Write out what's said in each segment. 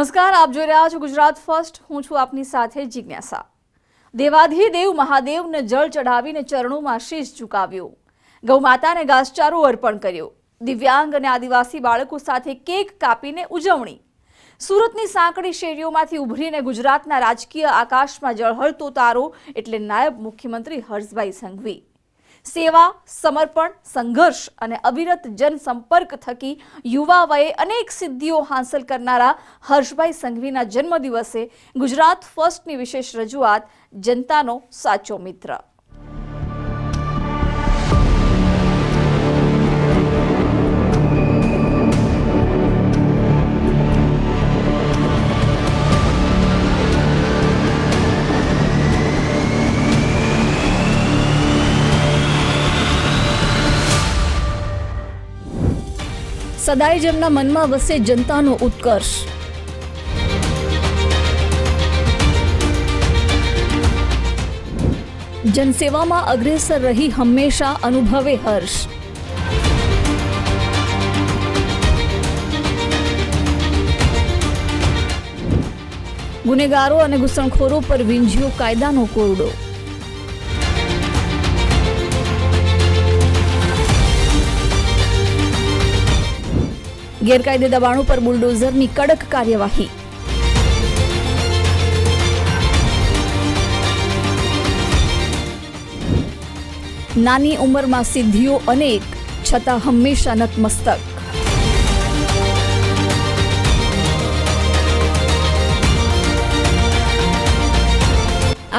નમસ્કાર, આપ જોઈ રહ્યા છો ગુજરાત ફર્સ્ટ. હું છું આપની સાથે જિજ્ઞાસા. દેવાધિદેવ મહાદેવને જળ ચઢાવીને ચરણોમાં શીશ ઝુકાવ્યો. ગૌમાતાને ઘાસચારો અર્પણ કર્યો. દિવ્યાંગ અને આદિવાસી બાળકો સાથે કેક કાપીને ઉજવણી. સુરતની સાંકડી શેરીઓમાંથી ઉભરીને ગુજરાતના રાજકીય આકાશમાં ઝળહળતો તારો એટલે નાયબ મુખ્યમંત્રી હર્ષભાઈ સંઘવી. સેવા, સમર્પણ, સંઘર્ષ અને અવિરત જનસંપર્ક થકી યુવા વયે અનેક સિદ્ધિઓ હાંસલ કરનારા હર્ષભાઈ સંઘવીના જન્મદિવસે ગુજરાત ફર્સ્ટની વિશેષ રજૂઆત જનતાનો સાચો મિત્ર. સદાય જેમના મનમાં વસે જનતાનો ઉત્કર્ષ. જનસેવામાં અગ્રેસર રહી હંમેશા અનુભવે હર્ષ. ગુનેગારો અને ઘૂસણખોરો પર વિંઝ્યો કાયદાનો કોરડો. ગેરકાયદે દબાણો પર બુલડોઝરની કડક કાર્યવાહી. નાની ઉંમરમાં સિદ્ધિઓ અનેક છતાં હંમેશા નતમસ્તક.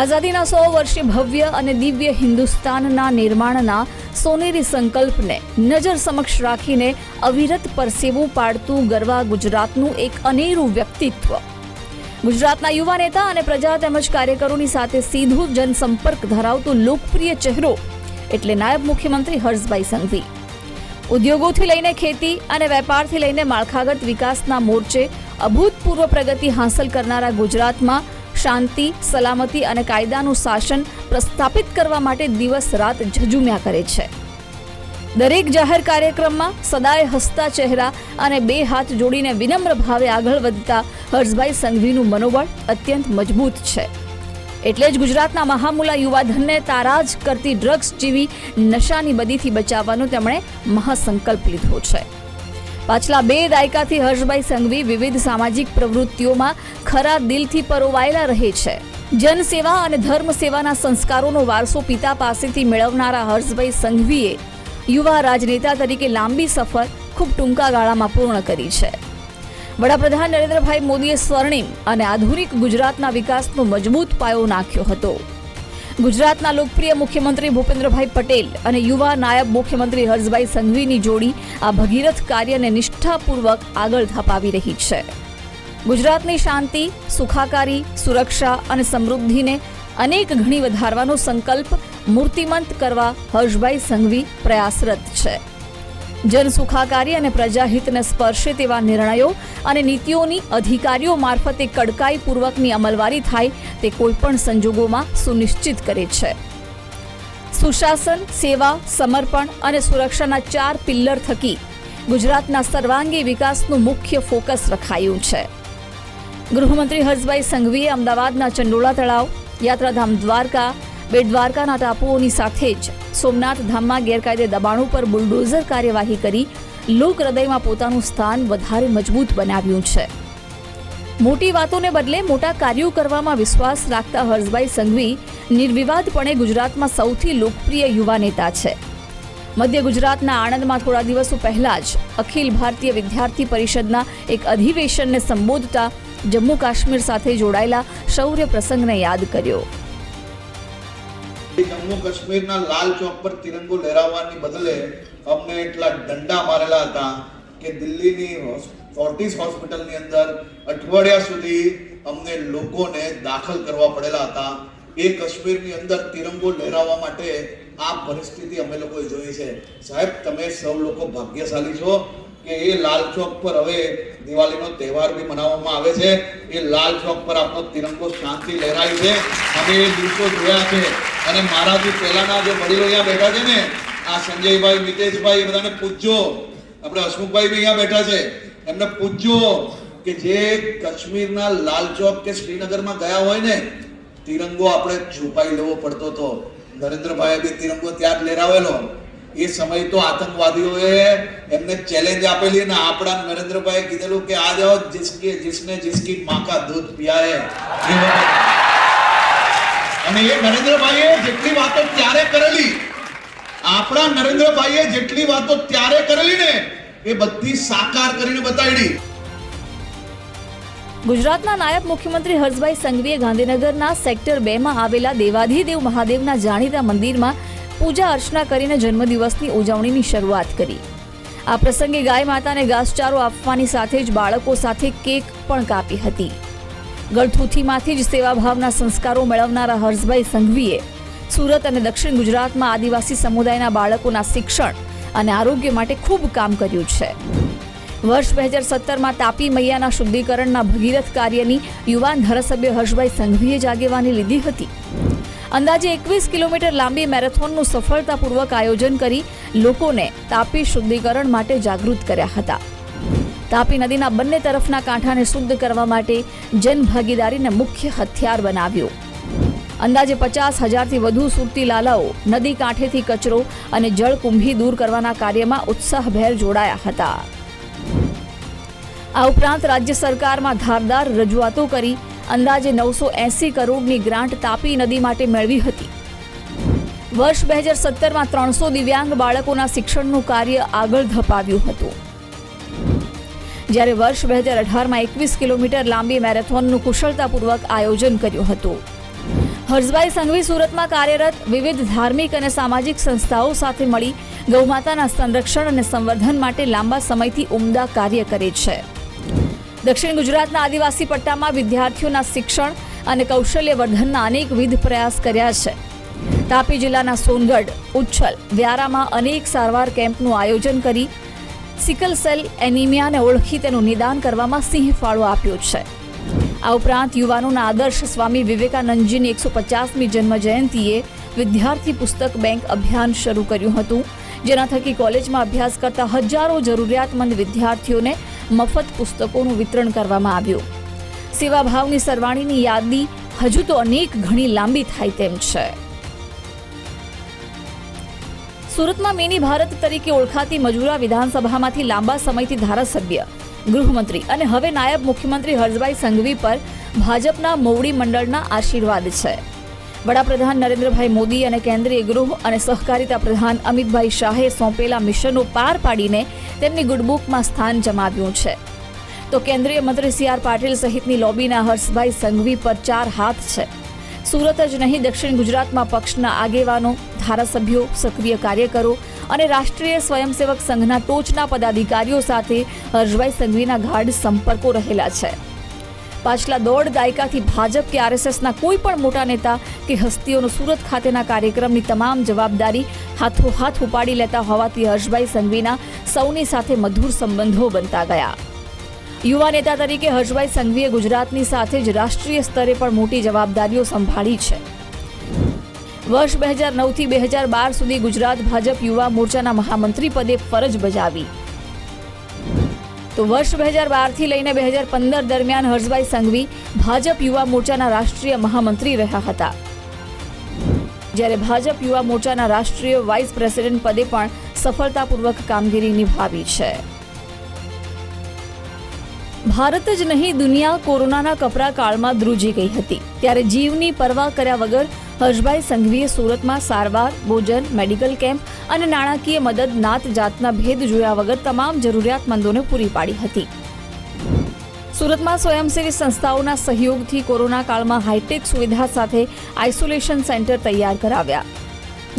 આઝાદીના સો વર્ષે ભવ્ય અને દિવ્ય હિન્દુસ્તાનના નિર્માણના સોનેરી સંકલ્પને નજર સમક્ષ રાખીને અવિરત પરસેવું પાડતું ગરવા ગુજરાતનું એક અનેરું વ્યક્તિત્વ. ગુજરાતના યુવા નેતા અને પ્રજા તેમજ કાર્યકરોની સાથે સીધું જનસંપર્ક ધરાવતો લોકપ્રિય ચહેરો એટલે નાયબ મુખ્યમંત્રી હર્ષભાઈ સંઘવી. ઉદ્યોગોથી લઈને ખેતી અને વેપારથી લઈને માળખાગત વિકાસના મોરચે અભૂતપૂર્વ પ્રગતિ હાંસલ કરનારા ગુજરાતમાં શાંતિ, સલામતી અને કાયદાનું શાસન પ્રસ્થાપિત કરવા માટે દિવસ રાત ઝઝુમ્યા કરે છે. દરેક જાહેર કાર્યક્રમમાં સદાય હસતા ચહેરા અને બે હાથ જોડીને વિનમ્ર ભાવે આગળ વધતા હર્ષભાઈ સંઘવીનું મનોબળ અત્યંત મજબૂત છે. એટલે જ ગુજરાતના મહામુલા યુવાધનને તારાજ કરતી ડ્રગ્સ જેવી નશાની બદીથી બચાવવાનો તેમણે મહાસંકલ્પ લીધો છે. પાછલા બે દાયકાથી હર્ષભાઈ સંઘવી વિવિધ સામાજિક પ્રવૃત્તિઓમાં ખરા દિલથી પરોવાયેલા રહે છે. જનસેવા અને ધર્મ સેવાના સંસ્કારોનો વારસો પિતા પાસેથી મેળવનારા હર્ષભાઈ સંઘવીએ યુવા રાજનેતા તરીકે લાંબી સફર ખૂબ ટૂંકા ગાળામાં પૂર્ણ કરી છે. વડાપ્રધાન નરેન્દ્રભાઈ મોદીએ સ્વર્ણિમ અને આધુનિક ગુજરાતના વિકાસનો મજબૂત પાયો નાખ્યો હતો. ગુજરાતના લોકપ્રિય મુખ્યમંત્રી ભૂપેન્દ્રભાઈ પટેલ અને યુવા નાયબ મુખ્યમંત્રી હર્ષભાઈ સંઘવીની જોડી આ ભગીરથ કાર્યને નિષ્ઠાપૂર્વક આગળ ધપાવી રહી છે. ગુજરાતની શાંતિ, સુખાકારી, સુરક્ષા અને સમૃદ્ધિને અનેક ઘણી વધારવાનો સંકલ્પ મૂર્તિમંત કરવા હર્ષભાઈ સંઘવી પ્રયાસરત છે. જન સુખાકારી અને પ્રજાહિતને સ્પર્શે તેવા નિર્ણયો અને નીતિઓની અધિકારીઓ મારફતે કડકાઈપૂર્વકની અમલવારી થાય તે કોઈપણ સંજોગોમાં સુનિશ્ચિત કરે છે. સુશાસન, સેવા, સમર્પણ અને સુરક્ષાના ચાર પિલ્લર થકી ગુજરાતના સર્વાંગી વિકાસનું મુખ્ય ફોકસ રખાયું છે. ગૃહમંત્રી હર્ષભાઈ સંઘવીએ અમદાવાદના ચંડોળા તળાવ, યાત્રાધામ દ્વારકા બેટ દ્વારકાના ટાપુઓની સાથે જ સોમનાથ ધામમાં ગેરકાયદે દબાણો પર બુલડોઝર કાર્યવાહી કરી લોક હૃદયમાં પોતાનું સ્થાન વધારે મજબૂત બનાવ્યું છે. મોટી વાતોને બદલે મોટા કાર્યો કરવામાં વિશ્વાસ રાખતા હર્ષભાઈ સંઘવી નિર્વિવાદપણે ગુજરાતમાં સૌથી લોકપ્રિય યુવા નેતા છે. મધ્ય ગુજરાતના આણંદમાં થોડા દિવસો પહેલા જ અખિલ ભારતીય વિદ્યાર્થી પરિષદના એક અધિવેશનને સંબોધતા જમ્મુ કાશ્મીર સાથે જોડાયેલા શૌર્ય પ્રસંગને યાદ કર્યો. જમ્મુ કાશ્મીરના લાલ ચોક પર તિરંગો લહેરાવવાની બદલે અમને એટલા દંડા મારેલા હતા કે દિલ્હીની ફોર્ટિસ હોસ્પિટલની અંદર અઠવાડિયા સુધી અમને લોકોને દાખલ કરવા પડેલા હતા. એ કાશ્મીરની અંદર તિરંગો લહેરાવવા માટે આ પરિસ્થિતિ અમે લોકોએ જોઈ છે. સાહેબ, તમે સૌ લોકો ભાગ્યશાળી છો. કે એ લાલ ચોક પર હવે દિવાળીનો તહેવાર બી મનાવવામાં આવે છે. એ લાલ ચોક પર આપણો તિરંગો શાંતિ લહેરાય છે. અમે એ દિવસો જોયા છે. અને મારાથી પહેલાના જે વડીલો અહીંયા બેઠા છે ને, આ સંજયભાઈ, મિતેશભાઈ, એ બધાને પૂછજો આપણે હસમુખભાઈ બી અહીંયા બેઠા છે. એમને પૂછજો કે જે કાશ્મીરના લાલ ચોક કે શ્રીનગરમાં ગયા હોય ને, તિરંગો આપણે છુપાઈ લેવો પડતો હતો નરેન્દ્રભાઈએ બી તિરંગો ત્યાં જ લહેરાવેલો. એ સમય તો આતંકવાદીઓએ એમને ચેલેન્જ આપેલી ને આપણા નરેન્દ્રભાઈ કીધેલું કે આ જાઓ જિસકે, જિસને જિસકી માકા દૂધ પિયા હે એ વખત. અને એ નરેન્દ્રભાઈએ જેટલી વાતો ત્યારે કરેલી, આપણા નરેન્દ્રભાઈએ જેટલી વાતો ત્યારે કરેલી ને, એ બધી સાકાર કરીને બતાવી ગુજરાતના નાયબ મુખ્યમંત્રી હર્ષભાઈ સંઘવીએ ગાંધીનગરના સેક્ટર બેમાં આવેલા દેવાધિદેવ મહાદેવના જાણીતા મંદિરમાં પૂજા અર્ચના કરીને જન્મદિવસની ઉજવણીની શરૂઆત કરી. આ પ્રસંગે ગાય માતાને ઘાસચારો આપવાની સાથે જ બાળકો સાથે કેક પણ કાપી હતી. ગળથુથીમાંથી જ સેવાભાવના સંસ્કારો મેળવનારા હર્ષભાઈ સંઘવીએ સુરત અને દક્ષિણ ગુજરાતમાં આદિવાસી સમુદાયના બાળકોના શિક્ષણ અને આરોગ્ય માટે ખૂબ કામ કર્યું છે. વર્ષ બે હજાર સત્તરમાં તાપી મૈયાના શુદ્ધિકરણના ભગીરથ કાર્યની યુવાન ધારાસભ્ય હર્ષભાઈ સંઘવીએ જ આગેવાની લીધી હતી. અંદાજે એકવીસ કિલોમીટર લાંબી મેરેથોનનું સફળતાપૂર્વક આયોજન કરી લોકોને તાપી શુદ્ધિકરણ માટે જાગૃત કર્યા હતા. તાપી નદીના બંને તરફના કાંઠાને શુદ્ધ કરવા માટે જનભાગીદારીને મુખ્ય હથિયાર બનાવ્યો. અંદાજે પચાસ હજારથી વધુ સુરતી લાલાઓ નદી કાંઠેથી કચરો અને જળકુંભી દૂર કરવાના કાર્યમાં ઉત્સાહભેર જોડાયા હતા. આ ઉપરાંત રાજ્ય સરકારમાં ધારદાર રજૂઆતો કરી અંદાજે નવસો એંસી કરોડની ગ્રાન્ટ તાપી નદી માટે મેળવી હતી. વર્ષ બે હજાર સત્તરમાં ત્રણસો દિવ્યાંગ બાળકોના શિક્ષણનું કાર્ય આગળ ધપાવ્યું હતું. જ્યારે વર્ષ બે હજાર અઢારમાં એકવીસ કિલોમીટર લાંબી મેરેથોનનું કુશળતાપૂર્વક આયોજન કર્યું હતું. હર્ષભાઈ સંઘવી સુરતમાં કાર્યરત વિવિધ ધાર્મિક અને સામાજિક સંસ્થાઓ સાથે મળી ગૌમાતાના સંરક્ષણ અને સંવર્ધન માટે લાંબા સમયથી ઉમદા કાર્ય કરે છે. દક્ષિણ ગુજરાતના આદિવાસી પટ્ટામાં વિદ્યાર્થીઓના શિક્ષણ અને કૌશલ્ય વર્ધનના અનેકવિધ પ્રયાસ કર્યા છે. તાપી જિલ્લાના સોનગઢ, ઉચ્છલ, વ્યારામાં અનેક સારવાર કેમ્પનું આયોજન કરી સિકલ સેલ એનિમિયાને ઓળખી તેનું નિદાન કરવામાં સિંહ ફાળો આપ્યો છે. આ ઉપરાંત યુવાનોના આદર્શ સ્વામી વિવેકાનંદજીની એકસો પચાસમી જન્મ જયંતિએ વિદ્યાર્થી પુસ્તક બેંક અભિયાન શરૂ કર્યું હતું. જેના થકી કોલેજમાં અભ્યાસ કરતા હજારો જરૂરિયાતમંદ વિદ્યાર્થીઓને મફત પુસ્તકોનું વિતરણ કરવામાં આવ્યું. સેવાભાવની સરવાણીની યાદી હજુ તો અનેક ઘણી લાંબી થાય તેમ છે. સુરતમાં મિની ભારત તરીકે ઓળખાતી મજૂરા વિધાનસભામાંથી લાંબા સમયથી ધારાસભ્ય, ગૃહમંત્રી અને હવે નાયબ મુખ્યમંત્રી હર્ષભાઈ સંઘવી પર ભાજપના મોવડી મંડળના આશીર્વાદ છે. વડાપ્રધાન નરેન્દ્રભાઈ મોદી અને કેન્દ્રીય ગૃહ અને સહકારિતા પ્રધાન અમિતભાઈ શાહે સોંપેલા મિશનો પાર પાડીને તેમની ગુડબુકમાં સ્થાન જમાવ્યું છે. તો કેન્દ્રીય મંત્રી સી આર પાટીલ સહિતની લોબીના હર્ષભાઈ સંઘવી પર ચાર હાથ છે. સુરત જ નહીં, દક્ષિણ ગુજરાતમાં પક્ષના આગેવાનો, ધારાસભ્યો, સક્રિય કાર્યકરો અને રાષ્ટ્રીય સ્વયંસેવક સંઘના ટોચના પદાધિકારીઓ સાથે હર્ષભાઈ સંઘવીના ગાઢ સંપર્કો રહેલા છે. પાછલા દોઢ દાયકાથી ભાજપ કે આરએસએસના કોઈ પણ મોટા નેતા કે હસ્તીઓનો સુરત ખાતેના કાર્યક્રમની તમામ જવાબદારી હાથોહાથ ઉપાડી લેતા હોવાથી હર્ષભાઈ સંઘવીના સૌની સાથે મધુર સંબંધો બનતા ગયા. યુવા નેતા તરીકે હર્ષભાઈ સંઘવીએ ગુજરાતની સાથે જ રાષ્ટ્રીય સ્તરે પણ મોટી જવાબદારીઓ સંભાળી છે. વર્ષ બે હજાર નવથી બે હજાર બાર સુધી ગુજરાત ભાજપ યુવા મોરચાના મહામંત્રી પદે ફરજ બજાવી. વર્ષ બે હજાર બારથી લઈને બે હજાર પંદર દરમિયાન હર્ષભાઈ સંઘવી ભાજપ યુવા મોરચાના રાષ્ટ્રીય મહામંત્રી રહ્યા હતા. જ્યારે ભાજપ યુવા મોરચાના રાષ્ટ્રીય વાઇસ પ્રેસિડેન્ટ પદે પણ સફળતાપૂર્વક કામગીરી નિભાવી છે. ભારત જ નહીં, દુનિયા કોરોનાના કપરા કાળમાં ધ્રુજી ગઈ હતી. ત્યારે જીવની પરવા કર્યા વગર હર્ષભાઈ સંઘવીએ સુરતમાં સારવાર, ભોજન, મેડિકલ કેમ્પ અને નાણાકીય મદદ નાત જાતના ભેદ જોયા વગર તમામ જરૂરિયાતમંદોને પૂરી પાડી હતી. સુરતમાં સ્વયંસેવી સંસ્થાઓના સહયોગથી કોરોના કાળમાં હાઈટેક સુવિધા સાથે આઇસોલેશન સેન્ટર તૈયાર કરાવ્યા,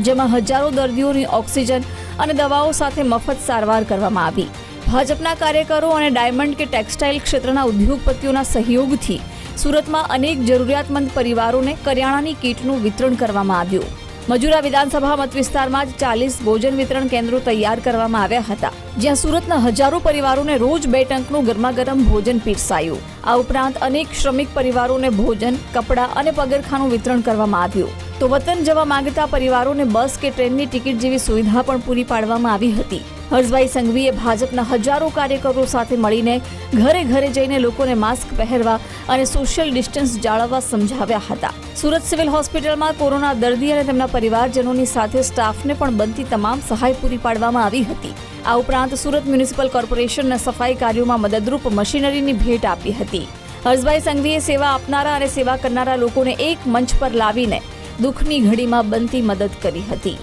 જેમાં હજારો દર્દીઓની ઓક્સિજન અને દવાઓ સાથે મફત સારવાર કરવામાં આવી. ભાજપના કાર્યકરો અને ડાયમંડ કે ટેક્સટાઇલ ક્ષેત્રના ઉદ્યોગપતિઓના સહયોગથી સુરતમાં અનેક જરૂરિયાતમંદ પરિવારોને કરિયાણાની કીટનું વિતરણ કરવામાં આવ્યું. મજુરા વિધાનસભા મત વિસ્તારમાં જ ચાલીસ ભોજન વિતરણ કેન્દ્રો તૈયાર કરવામાં આવ્યા હતા, જ્યાં સુરતના હજારો પરિવારોને રોજ બે ટંકનું ગરમાગરમ ભોજન પીરસાયું. આ ઉપરાંત અનેક શ્રમિક પરિવારોને ભોજન, કપડાં અને પગરખાનું વિતરણ કરવામાં આવ્યું. તો વતન જવા માંગતા પરિવારોને બસ કે ટ્રેનની ટિકિટ જેવી સુવિધા પણ પૂરી પાડવામાં આવી હતી. હર્ષભાઈ સંઘવીએ ભાજપના હજારો કાર્યકરો સાથે મળીને ઘરે ઘરે જઈને લોકોને માસ્ક પહેરવા અને સોશિયલ ડિસ્ટન્સ જાળવવા સમજાવ્યા હતા. સુરત સિવિલ હોસ્પિટલમાં કોરોના દર્દી અને તેમના પરિવારજનોની સાથે સ્ટાફને પણ બનતી તમામ સહાય પૂરી પાડવામાં આવી હતી. આ ઉપરાંત સુરત મ્યુનિસિપલ કોર્પોરેશનના સફાઈ કાર્યોમાં મદદરૂપ મશીનરીની ભેટ આપી હતી. હર્ષભાઈ સંઘવીએ સેવા આપનારા અને સેવા કરનારા લોકોને એક મંચ પર લાવીને દુઃખની ઘડીમાં બનતી મદદ કરી હતી.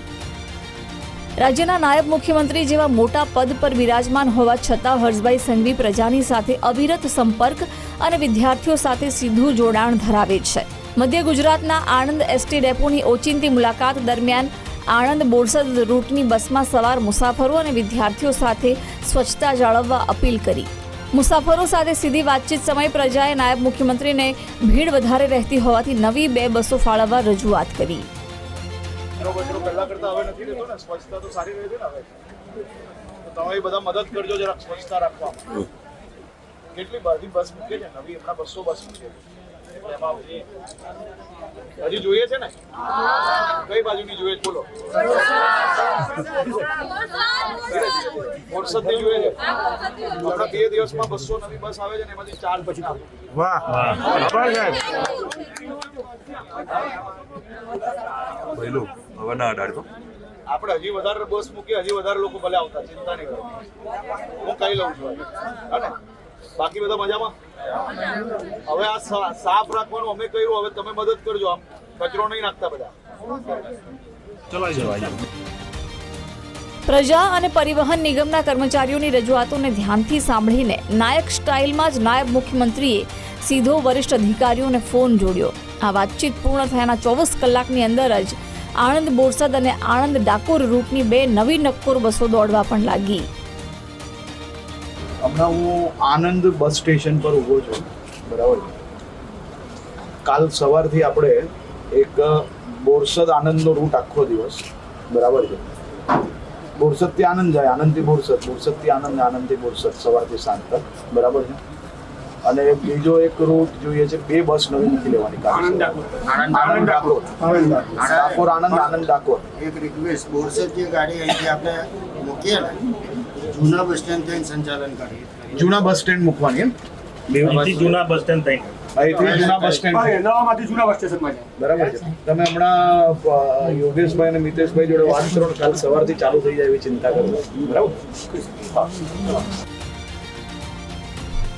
રાજ્યના નાયબ મુખ્યમંત્રી જેવા મોટા પદ પર બિરાજમાન હોવા છતાં હર્ષભાઈ સંઘવી પ્રજાની સાથે અવિરત સંપર્ક અને વિદ્યાર્થીઓ સાથે સીધું જોડાણ ધરાવે છે. મધ્ય ગુજરાતના આણંદ એસટી ડેપોની ઓચિંતી મુલાકાત દરમિયાન આણંદ બોરસદ રૂટની બસમાં સવાર મુસાફરો અને વિદ્યાર્થીઓ સાથે સ્વચ્છતા જાળવવા અપીલ કરી. મુસાફરો સાથે સીધી વાતચીત સમયે પ્રજાએ નાયબ મુખ્યમંત્રીને ભીડ વધારે રહેતી હોવાથી નવી બે બસો ફાળવવા રજૂઆત કરી. કચરો કચરો પહેલા કરતા હવે નથી રહેતો ને સ્વચ્છતા તો સારી રહે છે ને હવે. તો તમે એ બધા મદદ કરજો જરાક સ્વચ્છતા રાખવા કેટલી બધી બસ મૂકે છે નવી હમણાં બસો બસ મૂકે છે. હજી જોઈએ છે ને? કઈ બાજુની જોઈએ છે? બોલો. બોરસદની જોઈએ છે? હમણાં બે દિવસમાં બસો નવી બસ આવે છે ને એમાંથી ચાર પછી નાખો. વાહ. પહેલું ના અડાડતો આપણે હજી વધારે બસ મૂકીએ હજી વધારે લોકો ભલે આવતા ચિંતા નહીં કરો. હું કહી લઉં છું અને બાકી બધા મજામાં? હવે આ સાફ રાખવાનું અમે કહ્યું હવે તમે મદદ કરજો આમ. કચરો નહીં નાખતા બધા. પ્રજા અને પરિવહન નિગમના કર્મચારીઓની રજૂઆતોને ધ્યાનથી સાંભળીને નાયક સ્ટાઇલમાં જ નાયબ મુખ્યમંત્રીએ સીધો વરિષ્ઠ અધિકારીઓને ફોન જોડ્યો. આ વાતચીત પૂર્ણ થયાના ચોવીસ કલાકની અંદર જ આણંદ બોરસદ અને આણંદ ડાકોર રૂટની બે નવી નક્કોર બસો દોડવા પણ લાગી. હમણાં હું આનંદ બસ સ્ટેશન પર ઊભો છું. બરાબર? કાલ સવારથી આપણે એક બોરસદ આનંદનો રૂટ આખો દિવસ. બરાબર છે? બોરસદથી આનંદ જાય, આનંદથી બોરસદ, બોરસદથી આનંદ, આનંદથી બોરસદ, સવારથી સાંજ તક. બરાબર છે? અને બીજો એક રૂટ જોઈએ છે બે બસ નવી નથી લેવાની આનંદ ડાકોર. આનંદ ડાકોર. આનંદ આનંદ ડાકોર. એક રિક્વેસ્ટ બોરસદ જે ગાડી અહીંથી આપણે મૂકીએ ને જૂના બસ સ્ટેન્ડ થઈને સંચાલન કરીએ. જૂના બસ સ્ટેન્ડ મૂકવાની એમ? બેવથી જૂના બસ સ્ટેન્ડ થઈને. અહીંથી જૂના બસ સ્ટેન્ડ નવામાંથી જૂના બસ સ્ટેશનમાં બરાબર છે. તમે હમણાં યોગેશભાઈ અને મિતેશભાઈ જોડે વાત કરો કાલ સવારથી ચાલુ થઈ જાય એવી ચિંતા કરો બરાબર?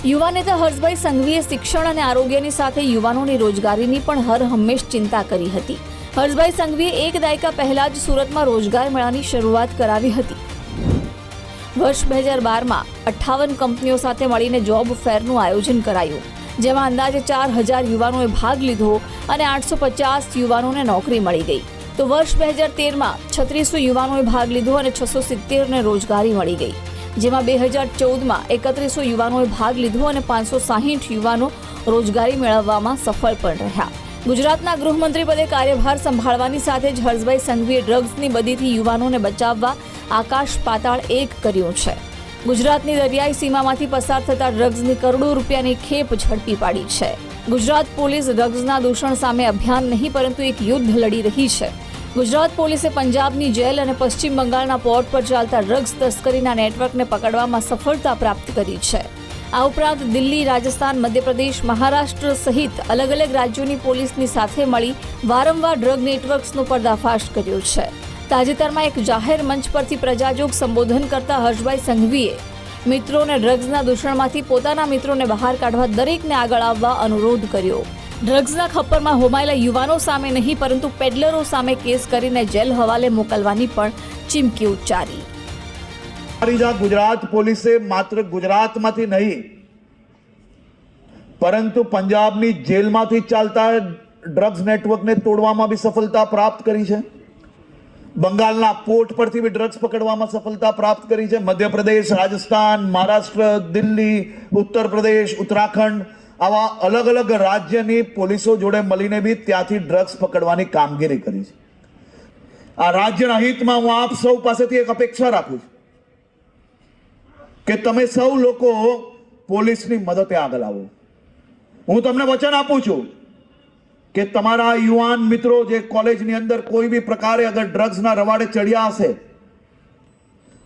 યુવા નેતા હર્ષભાઈ સંઘવીએ શિક્ષણ અને આરોગ્યની સાથે યુવાનોની રોજગારીની પણ હર હંમેશ ચિંતા કરી હતી. હર્ષભાઈ સંઘવીએ એક દાયકા પહેલા જ સુરતમાં રોજગાર મેળાની શરૂઆત કરાવી હતી. વર્ષ બે હજાર બારમાં અઠ્ઠાવન કંપનીઓ સાથે મળીને જોબ ફેરનું આયોજન કરાયું, જેમાં અંદાજે ચાર હજાર યુવાનોએ ભાગ લીધો અને આઠસો પચાસ યુવાનોને નોકરી મળી ગઈ. તો વર્ષ બે હજાર તેરમાં છત્રીસો યુવાનોએ ભાગ લીધો અને છસો સિત્તેરને રોજગારી મળી ગઈ. જેમાં બે હજાર ચૌદમાં એકત્રીસો યુવાનોએ ભાગ લીધો અને પાંચસો સાહીઠ યુવાનો રોજગારી મેળવવામાં સફળ પણ રહ્યા. ગુજરાતના ગૃહમંત્રી પદે કાર્યભાર સંભાળવાની સાથે જ હર્ષભાઈ સંઘવીએ ડ્રગ્સની બદીથી યુવાનોને બચાવવા આકાશ પાતાળ એક કર્યું છે. ગુજરાતની દરિયાઈ સીમામાંથી પસાર થતા ડ્રગ્સની કરોડો રૂપિયાની ખેપ ઝડપી પાડી છે. ગુજરાત પોલીસ ડ્રગ્સના દૂષણ સામે અભિયાન નહીં, પરંતુ એક યુદ્ધ લડી રહી છે. ગુજરાત પોલીસે પંજાબની જેલ અને પશ્ચિમ બંગાળના પોર્ટ પર ચાલતા ડ્રગ્સ તસ્કરીના નેટવર્કને પકડવામાં સફળતા પ્રાપ્ત કરી છે. આ ઉપરાંત દિલ્હી, રાજસ્થાન, મધ્યપ્રદેશ, મહારાષ્ટ્ર સહિત અલગ અલગ રાજ્યોની પોલીસની સાથે મળી વારંવાર ડ્રગ નેટવર્ક્સનો પર્દાફાશ કર્યો છે. તાજેતરમાં એક જાહેર મંચ પરથી પ્રજાજોગ સંબોધન કરતા હર્ષભાઈ સંઘવીએ મિત્રોને ડ્રગ્સના દૂષણમાંથી પોતાના મિત્રોને બહાર કાઢવા દરેકને આગળ આવવા અનુરોધ કર્યો. ડ્રગ્સના ખપ્પરમાં હોમાયેલા યુવાનો સામે નહીં, પરંતુ પેડલરો સામે કેસ કરીને જેલ હવાલે મોકલવાની પણ ચીમકી ઉચ્ચારી. અમારી ગુજરાત પોલીસે માત્ર ગુજરાતમાંથી નહીં, પરંતુ પંજાબની જેલમાંથી ચાલતા ડ્રગ્સ નેટવર્કને તોડવામાં બી સફળતા પ્રાપ્ત કરી છે. બંગાળના પોર્ટ પરથી બી ડ્રગ્સ પકડવામાં સફળતા પ્રાપ્ત કરી છે. મધ્યપ્રદેશ, રાજસ્થાન, મહારાષ્ટ્ર, દિલ્હી ઉત્તર પ્રદેશ ઉત્તરાખંડ આવા અલગ અલગ રાજ્યની પોલીસો જોડે મળીને બી ત્યાંથી ડ્રગ્સ પકડવાની કામગીરી કરી છે. આ રાજ્યના હિતમાં હું આપ સૌ પાસેથી એક અપેક્ષા રાખું છું કે તમે સૌ લોકો પોલીસની મદદે આગળ આવો. હું તમને વચન આપું છું કે તમારા યુવાન મિત્રો જે કોલેજની અંદર કોઈ બી પ્રકારે અગર ડ્રગ્સના રવાડે ચડ્યા હશે,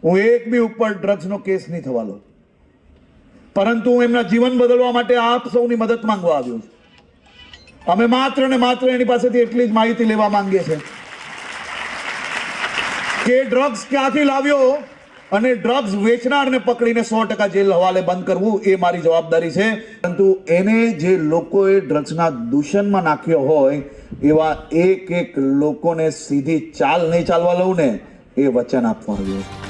હું એક બી ઉપર ડ્રગ્સનો કેસ નહીં થવા લઉં પરંતુ હું એમના જીવન બદલવા માટે આપ સૌની મદદ માંગવા આવ્યો છું. અમે માત્ર ને માત્ર એની પાસેથી એટલી જ માહિતી લેવા માંગીએ છીએ કે ડ્રગ્સ ક્યાંથી લાવ્યો અને ડ્રગ્સ વેચનારને પકડીને સો ટકા જેલ હવાલે બંધ કરવું એ મારી જવાબદારી છે. પરંતુ એને જે લોકોએ ડ્રગ્સના દૂષણમાં નાખ્યો હોય, એવા એક એક લોકોને સીધી ચાલ નહીં ચાલવા લઉં ને એ વચન આપવા આવ્યો.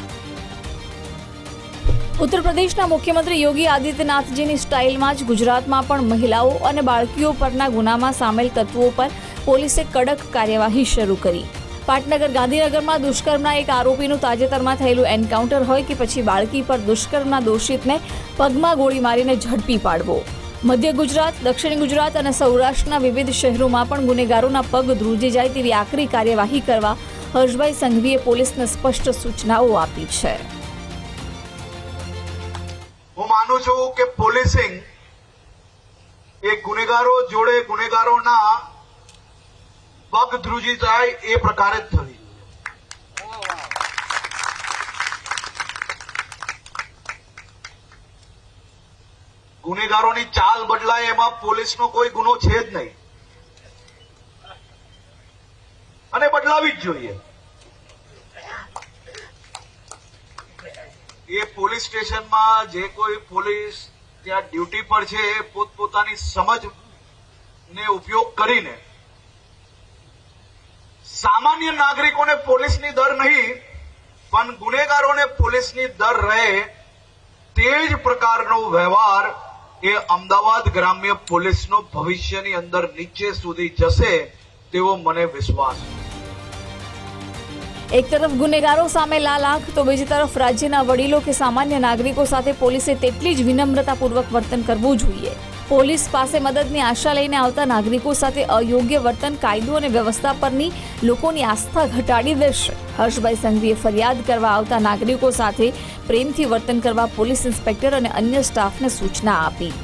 ઉત્તર પ્રદેશના મુખ્યમંત્રી યોગી આદિત્યનાથજીની સ્ટાઇલમાં જ ગુજરાતમાં પણ મહિલાઓ અને બાળકીઓ પરના ગુનામાં સામેલ તત્વો પર પોલીસે કડક કાર્યવાહી શરૂ કરી. પાટનગર ગાંધીનગરમાં દુષ્કર્મના એક આરોપીનું તાજેતરમાં થયેલું એન્કાઉન્ટર હોય કે પછી બાળકી પર દુષ્કર્મના દોષિતને પગમાં ગોળી મારીને ઝડપી પાડવો. મધ્ય ગુજરાત, દક્ષિણ ગુજરાત અને સૌરાષ્ટ્રના વિવિધ શહેરોમાં પણ ગુનેગારોના પગ ધ્રુજી જાય તેવી આકરી કાર્યવાહી કરવા હર્ષભાઈ સંઘવીએ પોલીસને સ્પષ્ટ સૂચનાઓ આપી છે. માનું છું કે પોલીસિંગ એ ગુનેગારો જોડે ગુનેગારોના પગ ધ્રુજી જાય એ પ્રકારે જ થવી. ગુનેગારોની ચાલ બદલાય એમાં પોલીસનો કોઈ ગુનો છે જ નહીં અને બદલાવી જ જોઈએ એ પોલીસ સ્ટેશનમાં જે કોઈ પોલીસ ત્યાં ડ્યુટી પર છે, એ પોતપોતાની સમજ ઉપયોગ કરીને સામાન્ય નાગરિકોને પોલીસની દર નહીં, પણ ગુનેગારોને પોલીસની દર રહે તે જ પ્રકારનો વ્યવહાર એ અમદાવાદ ગ્રામ્ય પોલીસનો ભવિષ્યની અંદર નીચે સુધી જશે તેવો મને વિશ્વાસ છે. એક તરફ ગુનેગારો સામે લાલ આંખ, તો બીજી તરફ રાજ્યના વડીલો કે સામાન્ય નાગરિકો સાથે પોલીસે તેટલી જ વિનમ્રતાપૂર્વક વર્તન કરવું જોઈએ. પોલીસ પાસે મદદની આશા લઈને આવતા નાગરિકો સાથે અયોગ્ય વર્તન, કાયદો અને વ્યવસ્થા પરની લોકોની આસ્થા ઘટાડી દેશે. હર્ષભાઈ સંઘવીએ ફરિયાદ કરવા આવતા નાગરિકો સાથે પ્રેમથી વર્તન કરવા પોલીસ ઇન્સ્પેક્ટર અને અન્ય સ્ટાફને સૂચના આપી.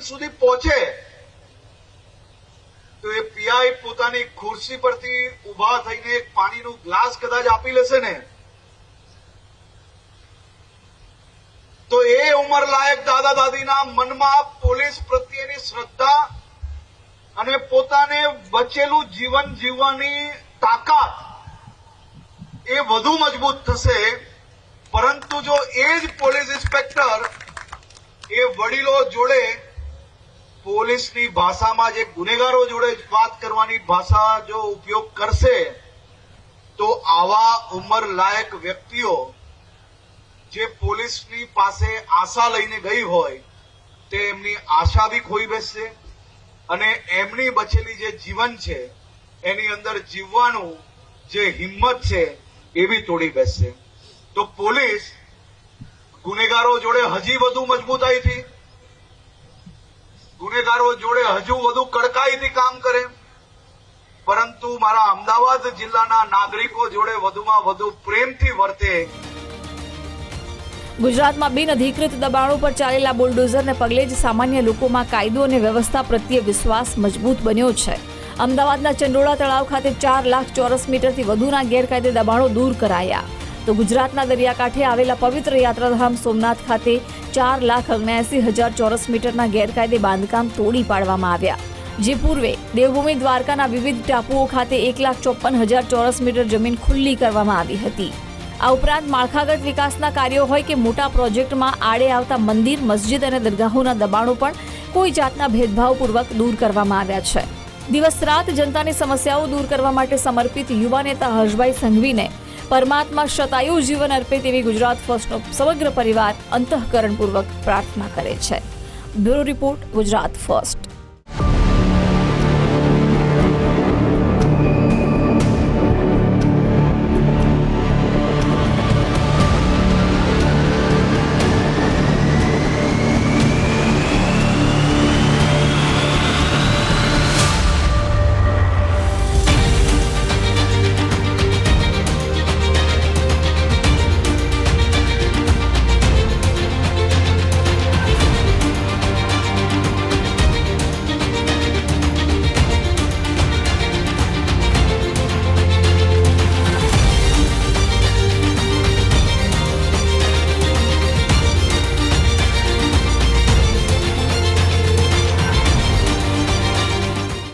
પોલીસ સુધી પહોંચે, તો એ પીઆઈ પોતાની ખુરશી પરથી ઊભા થઈને એક પાણીનું ગ્લાસ કદાચ આપી લેશે ને? તો એ ઉંમરલાયક દાદા દાદીના મનમાં પોલીસ પ્રત્યેની શ્રદ્ધા અને પોતાને બચેલું જીવન જીવવાની તાકાત એ વધુ મજબૂત થશે. પરંતુ જો એ જ પોલીસ ઇન્સ્પેક્ટર એ વડીલો જોડે પોલીસની ભાષામાં જે ગુનેગારો જોડે વાત કરવાની ભાષા જો ઉપયોગ કરશે, તો આવા ઉંમર લાયક વ્યક્તિઓ જે પોલીસની પાસે આશા લઈને ગઈ હોય, તે એમની આશા બી ખોઈ બેસશે અને એમની બચેલી જે જીવન છે, એની અંદર જીવવાનું જે હિંમત છે, એ બી તોડી બેસશે. તો પોલીસ ગુનેગારો જોડે હજી વધુ મજબૂતાઈથી ગુનેગારો જોડે હજુ વધુ કડકાઈથી કામ કરે. પરંતુ મારા અમદાવાદ જિલ્લાના નાગરિકો જોડે વધુમાં વધુ પ્રેમથી વર્તે. ગુજરાતમાં બિન અધિકૃત દબાણો પર ચાલેલા બુલડોઝરને પગલે જ સામાન્ય લોકોમાં કાયદો અને વ્યવસ્થા પ્રત્યે વિશ્વાસ મજબૂત બન્યો છે. અમદાવાદના ચંડોળા તળાવ ખાતે ચાર લાખ ચોરસ મીટરથી વધુના ગેરકાયદે દબાણો દૂર કરાયા. તો ગુજરાતના દરિયાકાંઠે આવેલા પવિત્ર યાત્રાધામ સોમનાથ ખાતે ચાર લાખ અગ્યાસી હજાર ચોરસ મીટરના ગેરકાયદે બાંધકામ તોડી પાડવામાં આવ્યા. જે પૂર્વે દેવભૂમિ દ્વારકાના વિવિધ ટાપુઓ ખાતે એક લાખ ચોપન હજાર ચોરસ મીટર જમીન ખુલ્લી કરવામાં આવી હતી. આ ઉપરાંત માળખાગત વિકાસના કાર્યો હોય કે મોટા પ્રોજેક્ટમાં આડે આવતા મંદિર, મસ્જિદ અને દરગાહોના દબાણો પણ કોઈ જાતના ભેદભાવપૂર્વક દૂર કરવામાં આવ્યા છે. દિવસ રાત જનતાની સમસ્યાઓ દૂર કરવા માટે સમર્પિત યુવા નેતા હર્ષભાઈ સંઘવીને પરમાત્મા શતાયુ જીવન અર્પે તેવી ગુજરાત ફર્સ્ટનો સમગ્ર પરિવાર અંતઃકરણપૂર્વક પ્રાર્થના કરે છે. Bureau report Gujarat first.